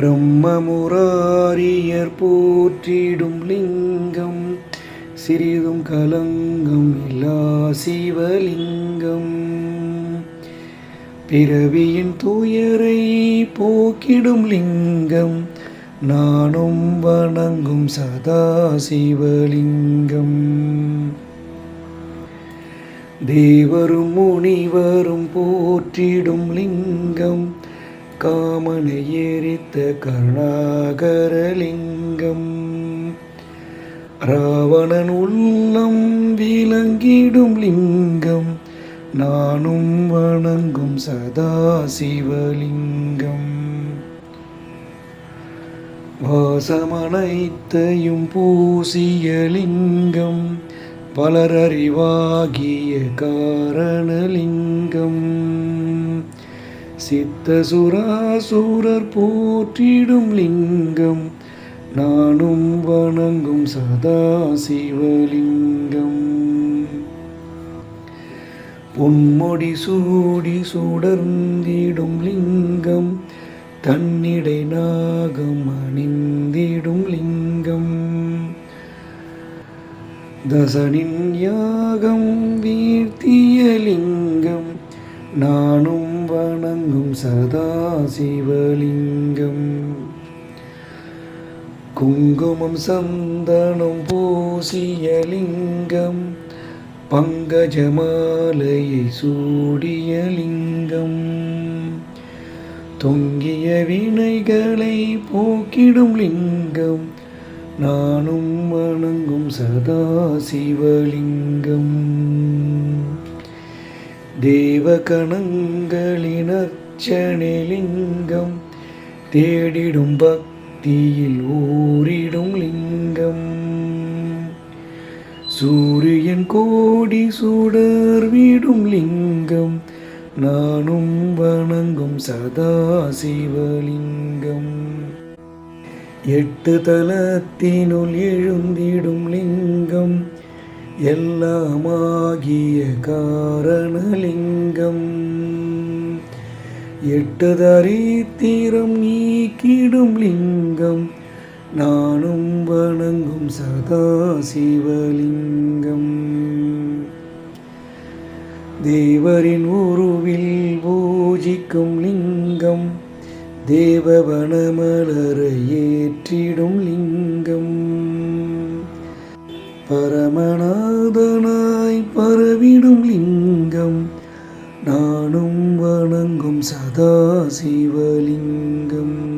பிரம்மமுராரியர் போற்றிடும் லிங்கம் சிறிதும் கலங்கம் இல்லா சிவலிங்கம். பிறவியின் துயரை போக்கிடும் லிங்கம் நானும் வணங்கும் சதா சிவலிங்கம். தேவரும் முனிவரும் போற்றிடும் லிங்கம் காமனை எரித்த கருணாகரலிங்கம். ராவணன் உள்ளம் விளங்கிடும் லிங்கம். நானும் வணங்கும் சதா சிவலிங்கம் வாசமனைத்தையும் பூசிய லிங்கம். பலரறிவாகிய காரணலிங்கம். சித்த சுராசூரர் போற்றிடும் லிங்கம் நானும் வணங்கும் சதா சிவலிங்கம். பொன்மொடி சூடி சுடர்ந்திடும் லிங்கம் தன்னிடை நாகம் அணிந்திடும் லிங்கம். தசனின் யாகம் வீர்த்திய லிங்கம் நானும் வணங்கும் சதா சிவலிங்கம். குங்குமம் சந்தனம் பூசிய லிங்கம். பங்கஜமாலையை சூடிய லிங்கம். தொங்கிய வினைகளை போக்கிடும் லிங்கம். நானும் வணங்கும் சதா சிவலிங்கம். தேவகணங்களினச்சனிலிங்கம் தேடிடும் பக்தியில் ஊறிடும் லிங்கம். சூரியன் கோடி சுடர்விடும் லிங்கம் நானும் வணங்கும் சதா சிவலிங்கம். எட்டு தலத்தினுள் எழுந்திடும் லிங்கம் எல்லாமாகிய காரணலிங்கம். எட்டு தரித்திரம் நீக்கிடும் லிங்கம் நானும் வணங்கும் சதா சிவலிங்கம் தேவரின் உருவில் பூஜிக்கும் லிங்கம் தேவவனமலரை ஏற்றிடும் லிங்கம். மறவிடும் லிங்கம். நானும் வணங்கும் சதா சிவலிங்கம்